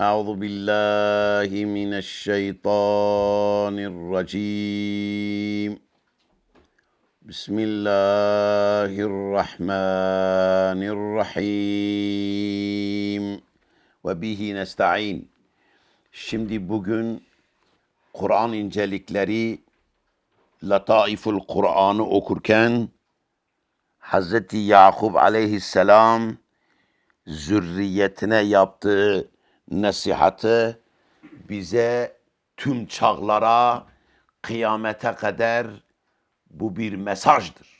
أعوذ بالله من الشيطان الرجيم بسم الله الرحمن الرحيم وبه نستعين Şimdi bugün Kur'an incelikleri Lataiful Kur'an'ı okurken Hazreti Yakub aleyhisselam zürriyetine yaptığı nasihatı bize tüm çağlara kıyamete kadar bu bir mesajdır.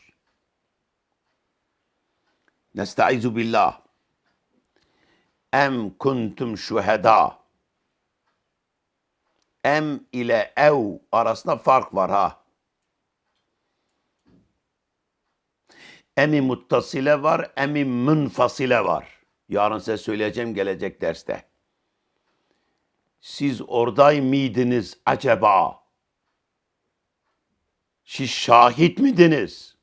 Nestaizu billah. Em kuntum şuheda. Em ile ev arasında fark var ha. Emi muttasile var, emi münfasile var. Yarın size söyleyeceğim gelecek derste. Siz orday mıydınız acaba? Siz şahit miydiniz?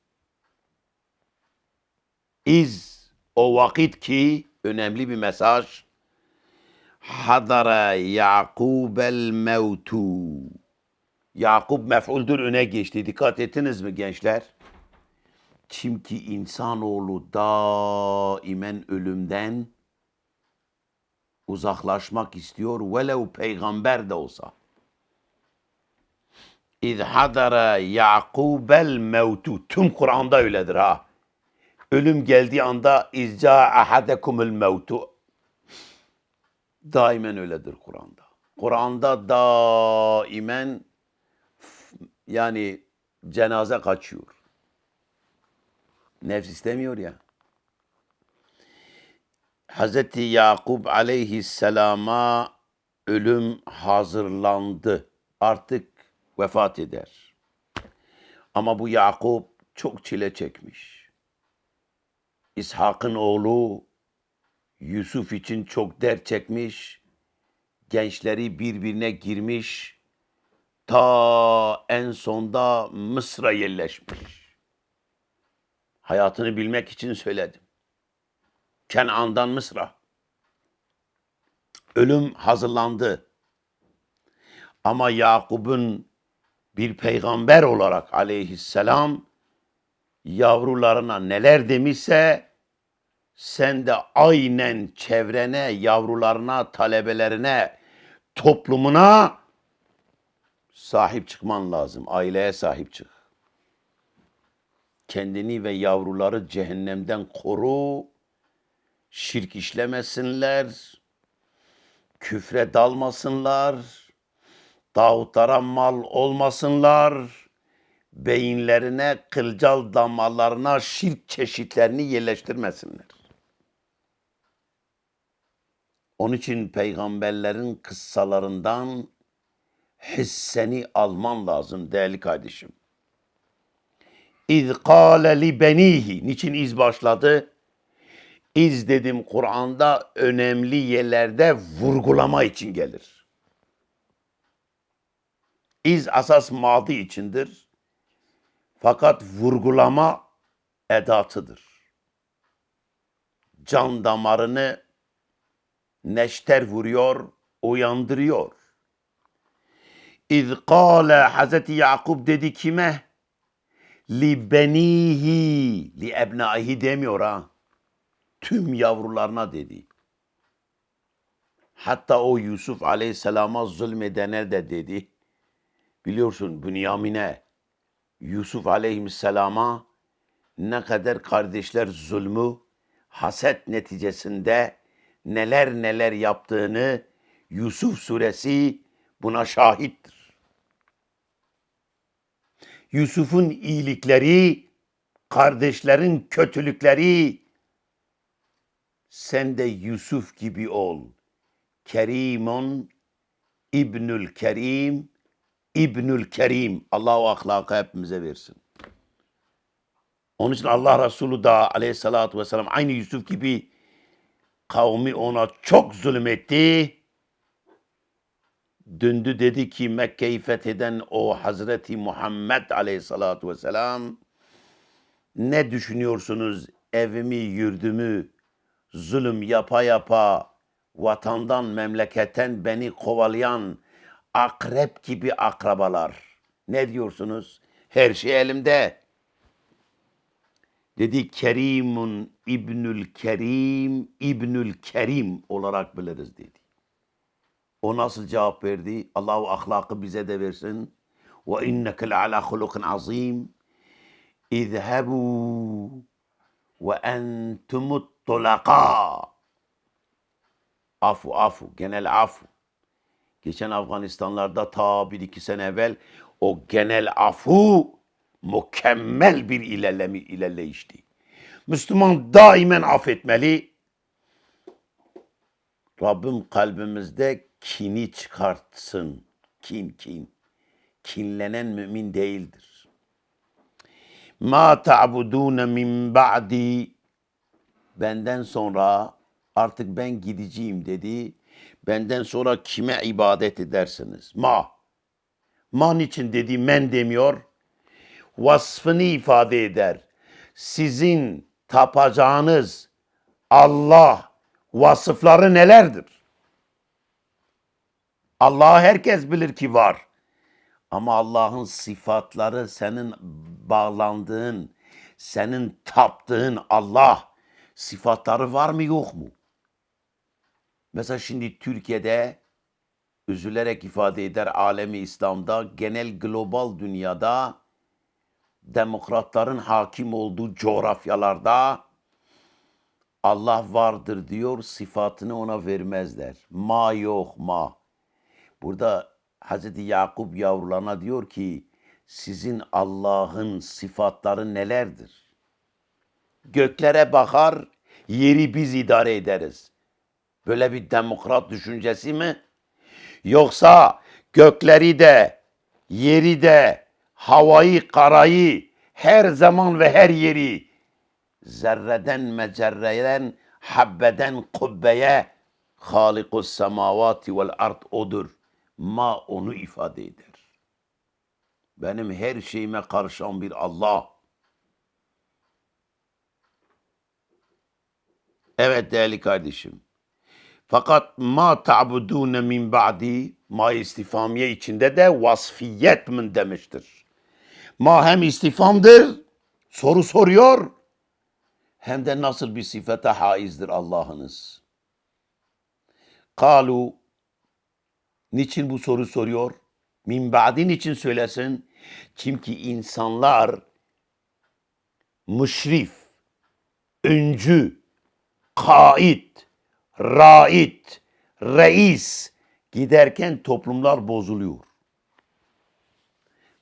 İz o vakit ki önemli bir mesaj. Hadara Yakubel mevtu. Yakub mef'uldür öne geçti. Dikkat ettiniz mi gençler? Çünkü insanoğlu daimen ölümden uzaklaşmak istiyor. Velev peygamber de olsa. İz hadara Yakubel mevtu. Tüm Kur'an'da öyledir ha. Ölüm geldiği anda izca ahadekumul mevtu. Daimen öyledir Kur'an'da. Kur'an'da daimen yani cenaze kaçıyor. Nefs istemiyor ya. Hazreti Yakup aleyhisselama ölüm hazırlandı. Artık vefat eder. Ama bu Yakup çok çile çekmiş. İshak'ın oğlu Yusuf için çok dert çekmiş. Gençleri birbirine girmiş. Ta en sonda Mısır'a yerleşmiş. Hayatını bilmek için söyledim. Kenan'dan Mısır'a. Ölüm hazırlandı. Ama Yakup'un bir peygamber olarak aleyhisselam yavrularına neler demişse sen de aynen çevrene, yavrularına, talebelerine, toplumuna sahip çıkman lazım. Aileye sahip çık. Kendini ve yavruları cehennemden koru. Şirk işlemesinler. Küfre dalmasınlar. Dağıtlara mal olmasınlar. Beyinlerine, kılcal damarlarına şirk çeşitlerini yerleştirmesinler. Onun için peygamberlerin kıssalarından hisseni alman lazım değerli kardeşim. İz kâle li benihi. Niçin iz başladı? İz dedim Kur'an'da önemli yerlerde vurgulama için gelir. İz asas madi içindir. Fakat vurgulama edatıdır. Can damarını neşter vuruyor, uyandırıyor. İz kâle Hazreti Yakub dedi kime? Li benihi, li ebnaihi demiyor ha. Tüm yavrularına dedi. Hatta o Yusuf aleyhisselama zulmedene de dedi. Biliyorsun Bünyamin'e, Yusuf aleyhisselama ne kadar kardeşler zulmü, haset neticesinde neler neler yaptığını Yusuf suresi buna şahittir. Yusuf'un iyilikleri, kardeşlerin kötülükleri, sen de Yusuf gibi ol. Kerimun, İbnül Kerim, İbnül Kerim. Allah o ahlakı hepimize versin. Onun için Allah Resulü da aleyhissalatü vesselam aynı Yusuf gibi kavmi ona çok zulmetti. Döndü dedi ki Mekke'yi fetheden o Hazreti Muhammed aleyhissalatu vesselam ne düşünüyorsunuz evimi yurdumu zulüm yapa yapa vatandan, memleketten beni kovalayan akrep gibi akrabalar. Ne diyorsunuz? Her şey elimde. Dedi Kerimun İbnül Kerim, İbnül Kerim olarak biliriz dedi. O nasıl cevap verdi? Allahu ahlakı bize de versin. Ve inneke le'ala hulukun azim. İzhebu ve entumut tulaka. Afu afu, genel afu. Geçen Afganistanlarda ta bir iki sene evvel o genel afu mükemmel bir ilerleme, ilerleyişti. Müslüman daimen affetmeli. Rabbim kalbimizde kini çıkartsın. Kin kin. Kinlenen mümin değildir. Ma ta'budun min ba'di benden sonra artık ben gideceğim dedi. Benden sonra kime ibadet edersiniz? Ma. Man için dedi men demiyor. Vasfını ifade eder. Sizin tapacağınız Allah vasıfları nelerdir? Allah'ı herkes bilir ki var. Ama Allah'ın sıfatları senin bağlandığın, senin taptığın Allah sıfatları var mı yok mu? Mesela şimdi Türkiye'de üzülerek ifade eder alemi İslam'da genel global dünyada demokratların hakim olduğu coğrafyalarda Allah vardır diyor sıfatını ona vermezler. Ma yok ma. Burada Hazreti Yakup yavrularına diyor ki sizin Allah'ın sıfatları nelerdir? Göklere bakar, yeri biz idare ederiz. Böyle bir demokrat düşüncesi mi? Yoksa gökleri de, yeri de, havayı, karayı, her zaman ve her yeri, zerreden mecerreden, habbeden kubbeye, halikus semavati vel ard odur. Ma onu ifade eder. Benim her şeyime karşılan bir Allah. Evet değerli kardeşim. Fakat ma ta'budune min ba'di ma istifamiye içinde de vasfiyet min demiştir. Ma hem istifamdır, soru soruyor, hem de nasıl bir sıfete haizdir Allah'ınız. Kalu, niçin bu soru soruyor? Min ba'di niçin söylesin? Çünkü insanlar müşrif, öncü, kaid, rait, reis giderken toplumlar bozuluyor.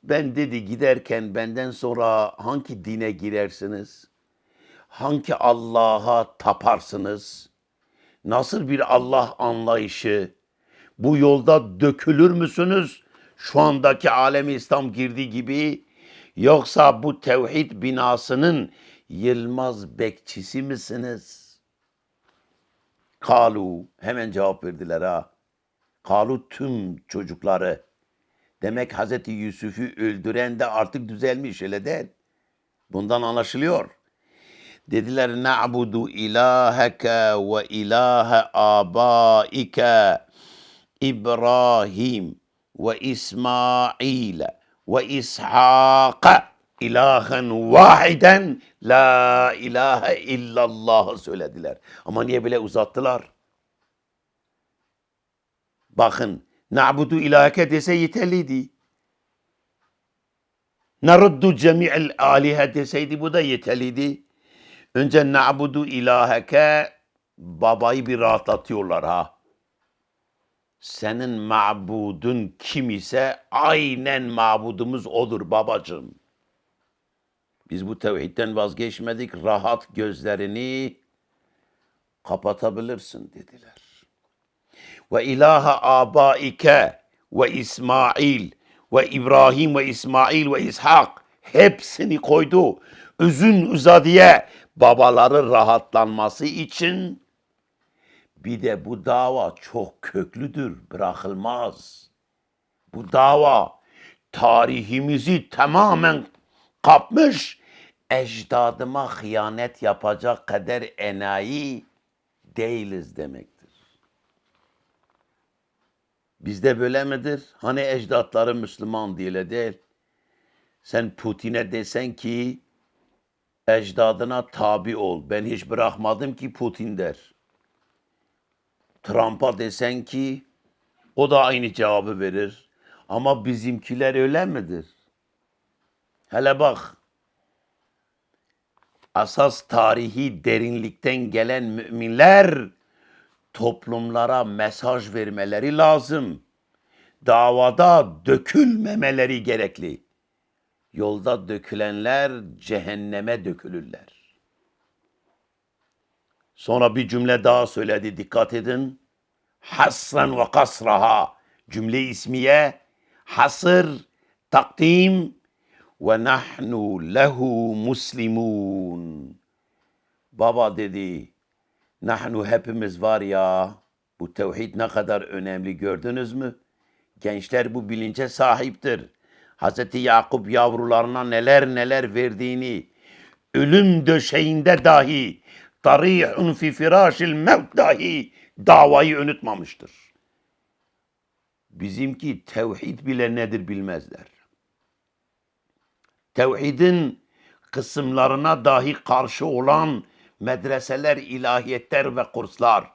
Ben dedi giderken benden sonra hangi dine girersiniz? Hangi Allah'a taparsınız? Nasıl bir Allah anlayışı? Bu yolda dökülür müsünüz? Şu andaki alemi İslam girdiği gibi yoksa bu tevhid binasının yılmaz bekçisi misiniz?'' Kalu hemen cevap verdiler ha. Kalu tüm çocukları. Demek Hazreti Yusuf'u öldüren de artık düzelmiş öyle değil. Bundan anlaşılıyor. Dediler na'budu ilaheke ve ilahe abaike İbrahim ve İsmail ve İshak ilahen vahiden la ilahe illallah söylediler. Ama niye bile uzattılar? Bakın na'budu ilaheke dese yeterliydi. Naruddu cemi'el alihe deseydi bu da yeterliydi. Önce na'budu ilaheke babayı bir rahatlatıyorlar ha. Senin mabudun kim ise aynen mabudumuz odur babacığım. Biz bu tevhidden vazgeçmedik. Rahat gözlerini kapatabilirsin dediler. Ve ilaha abaike ve İsmail ve İbrahim ve İsmail ve İshak hepsini koydu. Üzün uzadiye babaları rahatlanması için bir de bu dava çok köklüdür, bırakılmaz. Bu dava tarihimizi tamamen kapmış, ecdadıma hıyanet yapacak kadar enayi değiliz demektir. Bizde böyle midir? Hani ecdatları Müslüman diye değil. Sen Putin'e desen ki ecdadına tabi ol. Ben hiç bırakmadım ki Putin der. Trump'a desen ki o da aynı cevabı verir. Ama bizimkiler öyle midir? Hele bak. Asas tarihi derinlikten gelen müminler toplumlara mesaj vermeleri lazım. Davada dökülmemeleri gerekli. Yolda dökülenler cehenneme dökülürler. Sonra bir cümle daha söyledi dikkat edin. Hasran ve kasraha cümle ismiye hasır takdim ve nahnu lehu muslimun. Baba dedi nahnu hepimiz var ya bu tevhid ne kadar önemli gördünüz mü? Gençler bu bilince sahiptir. Hazreti Yakup yavrularına neler neler verdiğini ölüm döşeğinde dahi tarihun fi firâşil mevt dahi davayı unutmamıştır. Bizimki tevhid bile nedir bilmezler. Tevhidin kısımlarına dahi karşı olan medreseler, ilahiyetler ve kurslar,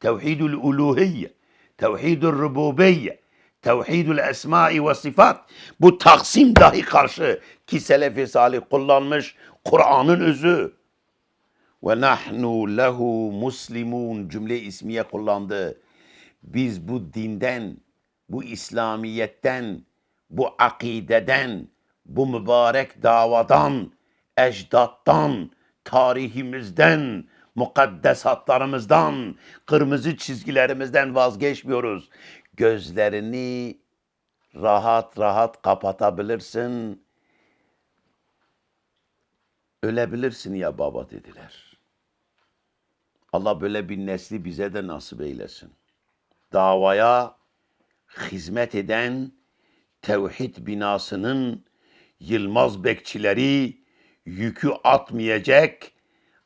tevhidül uluhiyye, tevhidül rububiyye, tevhidül esmai ve sıfat, bu taksim dahi karşı ki Selefi Salih kullanmış Kur'an'ın özü. Ve nahnu lehu muslimun cümle ismiye kullandı. Biz bu dinden, bu İslamiyetten, bu akideden, bu mübarek davadan, ecdattan, tarihimizden, mukaddesatlarımızdan, kırmızı çizgilerimizden vazgeçmiyoruz. Gözlerini rahat rahat kapatabilirsin. Ölebilirsin ya baba dediler. Allah böyle bir nesli bize de nasip eylesin. Davaya hizmet eden tevhid binasının Yılmaz bekçileri yükü atmayacak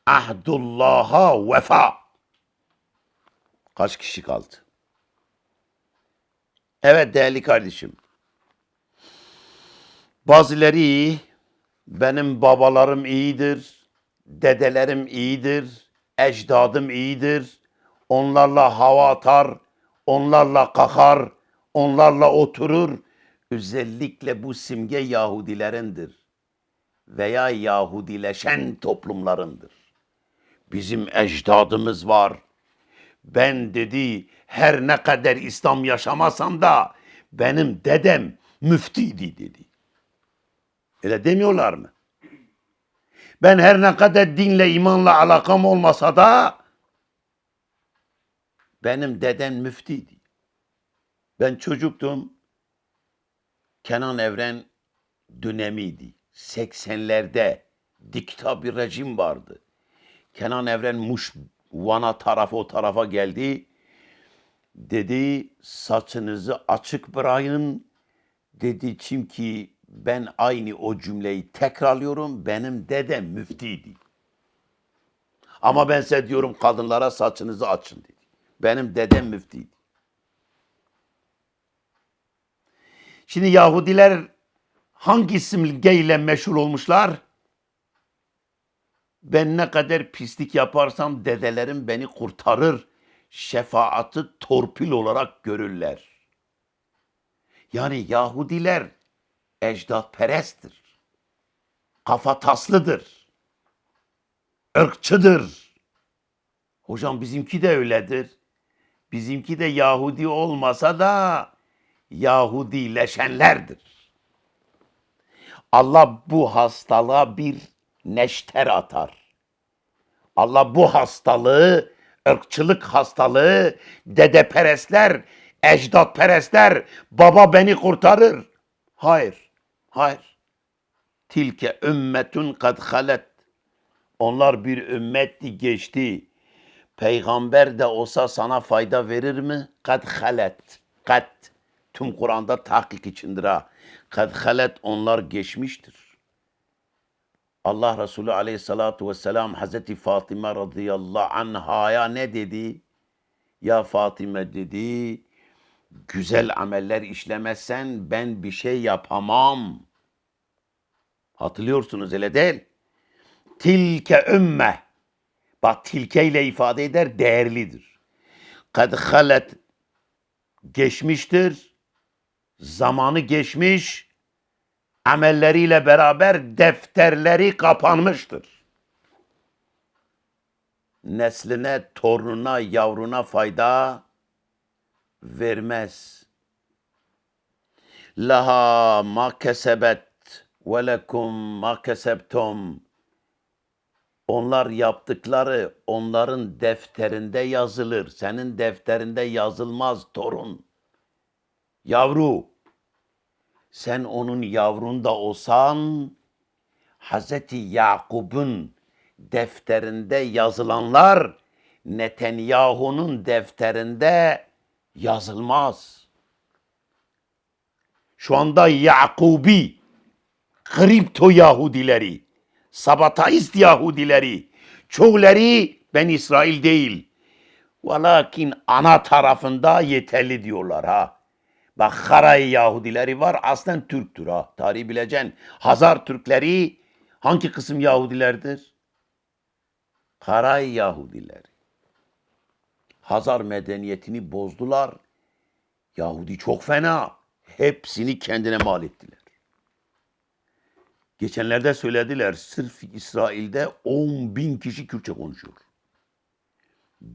ahdullah'a vefa. Kaç kişi kaldı? Evet değerli kardeşim. Bazıları iyi, benim babalarım iyidir, dedelerim iyidir, ecdadım iyidir. Onlarla hava atar, onlarla kakar, onlarla oturur. Özellikle bu simge Yahudilerindir veya Yahudileşen toplumlarındır. Bizim ecdadımız var. Ben dedi her ne kadar İslam yaşamasam da benim dedem müftiydi dedi. Öyle demiyorlar mı? Ben her ne kadar dinle imanla alakam olmasa da benim dedem müftiydi. Ben çocuktum. Kenan Evren dönemiydi. 80'lerde dikta bir rejim vardı. Kenan Evren Muş Van'a tarafı o tarafa geldi. Dedi saçınızı açık bırakın. Dedi çünkü ben aynı o cümleyi tekrarlıyorum. Benim dedem müftiydi. Ama ben size diyorum kadınlara saçınızı açın dedi. Benim dedem müftiydi. Şimdi Yahudiler hangi simgeyle meşhur olmuşlar? Ben ne kadar pislik yaparsam dedelerim beni kurtarır. Şefaatı torpil olarak görürler. Yani Yahudiler ecdatperesttir. Kafataslıdır. ırkçıdır. Hocam bizimki de öyledir. Bizimki de Yahudi olmasa da Yahudileşenlerdir. Allah bu hastalığa bir neşter atar. Allah bu hastalığı, ırkçılık hastalığı, dedeperestler, ecdatperestler, baba beni kurtarır. Hayır, hayır. Tilke ümmetun kad halet. Onlar bir ümmetti geçti. Peygamber de olsa sana fayda verir mi? Kad halet. Kad. Tüm Kur'an'da tahkik içindir ha. Kad halet onlar geçmiştir. Allah Resulü aleyhissalatu vesselam Hazreti Fatıma radıyallahu anhaya ne dedi? Ya Fatıma dedi, güzel ameller işlemezsen ben bir şey yapamam. Hatırlıyorsunuz öyle değil. Tilke ümme. Bak tilke ile ifade eder değerlidir. Kad halet geçmiştir. Zamanı geçmiş. Amelleriyle beraber defterleri kapanmıştır. Nesline, torununa, yavruna fayda vermez. Laha ma kesebet ve lekum ma kesebtum. Onlar yaptıkları onların defterinde yazılır. Senin defterinde yazılmaz torun. Yavru. Sen onun yavrunda olsan Hazreti Yakub'un defterinde yazılanlar Netanyahu'nun defterinde yazılmaz. Şu anda Yakubi, kripto Yahudileri, Sabataist Yahudileri, çoğuları ben İsrail değil. Velakin ana tarafında yeterli diyorlar ha. Bak Haray Yahudileri var aslen Türktür ha. Tarihi bileceksin. Hazar Türkleri hangi kısım Yahudilerdir? Haray Yahudileri. Hazar medeniyetini bozdular. Yahudi çok fena. Hepsini kendine mal ettiler. Geçenlerde söylediler sırf İsrail'de 10 bin kişi Kürtçe konuşuyor.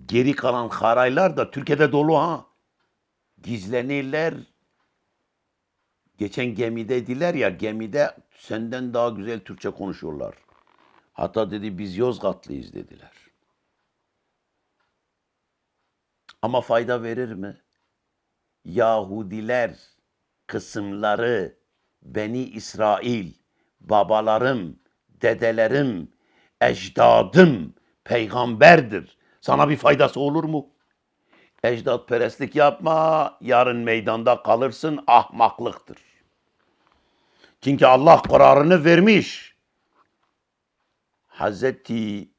Geri kalan haraylar da Türkiye'de dolu ha. Gizlenirler. Geçen gemideydiler ya gemide senden daha güzel Türkçe konuşuyorlar. Hatta dedi biz Yozgatlıyız dediler. Ama fayda verir mi? Yahudiler kısımları Beni İsrail, babalarım, dedelerim, ecdadım peygamberdir. Sana bir faydası olur mu? Ecdat perestlik yapma, yarın meydanda kalırsın ahmaklıktır. Çünkü Allah kararını vermiş. Hazreti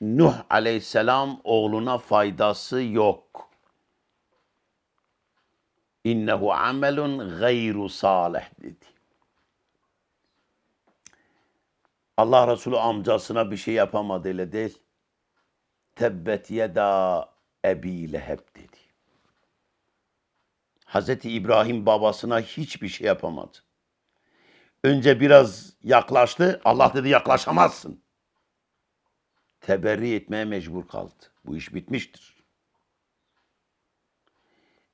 Nuh aleyhisselam oğluna faydası yok. İnnehu amelun gayru salih dedi. Allah Resulü amcasına bir şey yapamadı öyle değil. Tebbet yeda ebi leheb dedi. Hazreti İbrahim babasına hiçbir şey yapamadı. Önce biraz yaklaştı. Allah dedi yaklaşamazsın. Teberri etmeye mecbur kaldı. Bu iş bitmiştir.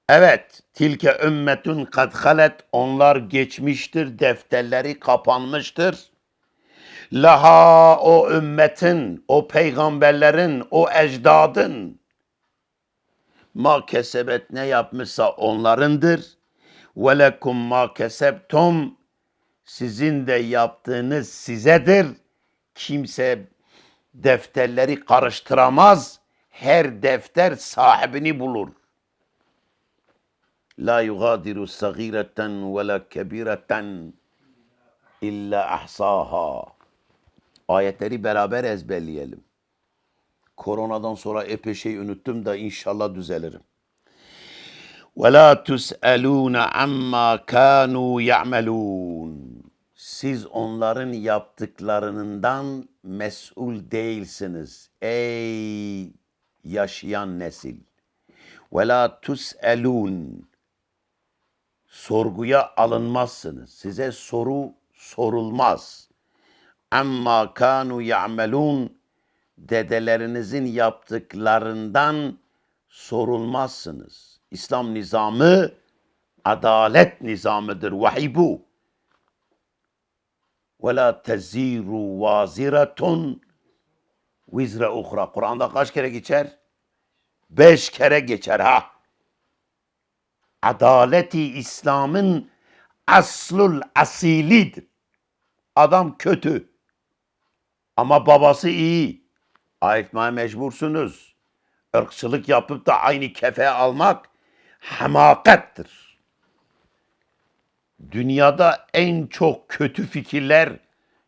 Evet, tilke ümmetun kad halet onlar geçmiştir, defterleri kapanmıştır. Laha o ümmetin, o peygamberlerin, o ecdadın ma kesebet ne yapmışsa onlarındır. Ve lekum ma kesebtum sizin de yaptığınız sizedir. Kimse defterleri karıştıramaz. Her defter sahibini bulur. La yugadiru sagireten ve la kebireten illa ahsaha. Ayetleri beraber ezberleyelim. Koronadan sonra epey şey unuttum da inşallah düzelirim. Ve la tus'elûne amma kânû ya'melûn siz onların yaptıklarından mesul değilsiniz ey yaşayan nesil. Ve la tus'elun sorguya alınmazsınız. Size soru sorulmaz. Amma kanu ya'melun dedelerinizin yaptıklarından sorulmazsınız. İslam nizamı adalet nizamıdır. Vahiy bu. Ve la teziru vaziratun vizre uhra. Kur'an'da kaç kere geçer? Beş kere geçer ha. Adaleti İslam'ın aslul asilidir. Adam kötü. Ama babası iyi. Ayetmaya mecbursunuz. Irkçılık yapıp da aynı kefe almak hamakattir. Dünyada en çok kötü fikirler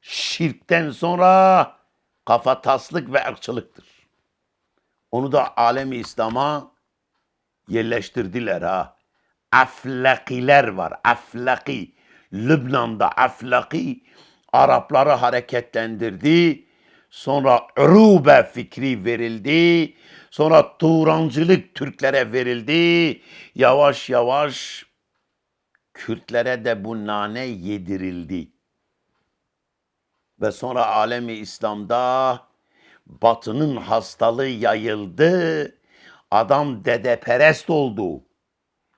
şirkten sonra kafataslık ve ırkçılıktır. Onu da alemi İslam'a yerleştirdiler ha. Aflakiler var. Aflaki. Lübnan'da Aflaki Arapları hareketlendirdi. Sonra Urube fikri verildi. Sonra Turancılık Türklere verildi. Yavaş yavaş Kürtlere de bu nane yedirildi. Ve sonra alemi İslam'da batının hastalığı yayıldı. Adam dedeperest oldu.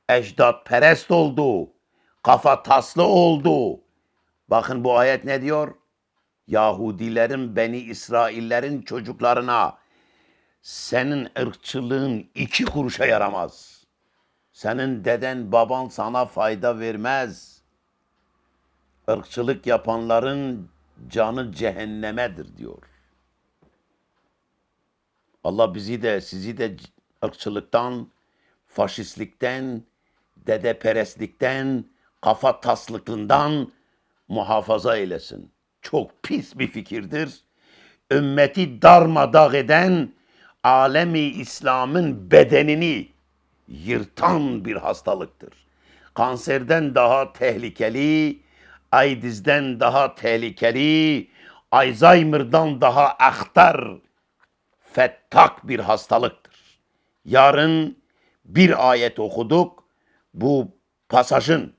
Ecdatperest oldu. Kafa taslı oldu. Bakın bu ayet ne diyor? Yahudilerin, Beni İsraillerin çocuklarına senin ırkçılığın iki kuruşa yaramaz. Senin deden baban sana fayda vermez. Irkçılık yapanların canı cehennemedir diyor. Allah bizi de sizi de ırkçılıktan, faşistlikten, dedeperestlikten, kafa taslıklığından muhafaza eylesin. Çok pis bir fikirdir. Ümmeti darmadağ eden alemi İslam'ın bedenini yırtan bir hastalıktır. Kanserden daha tehlikeli, AIDS'den daha tehlikeli, Alzheimer'dan daha ahtar, fettak bir hastalıktır. Yarın bir ayet okuduk. Bu pasajın,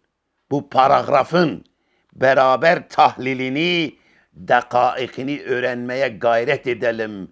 bu paragrafın beraber tahlilini, dekaikini öğrenmeye gayret edelim.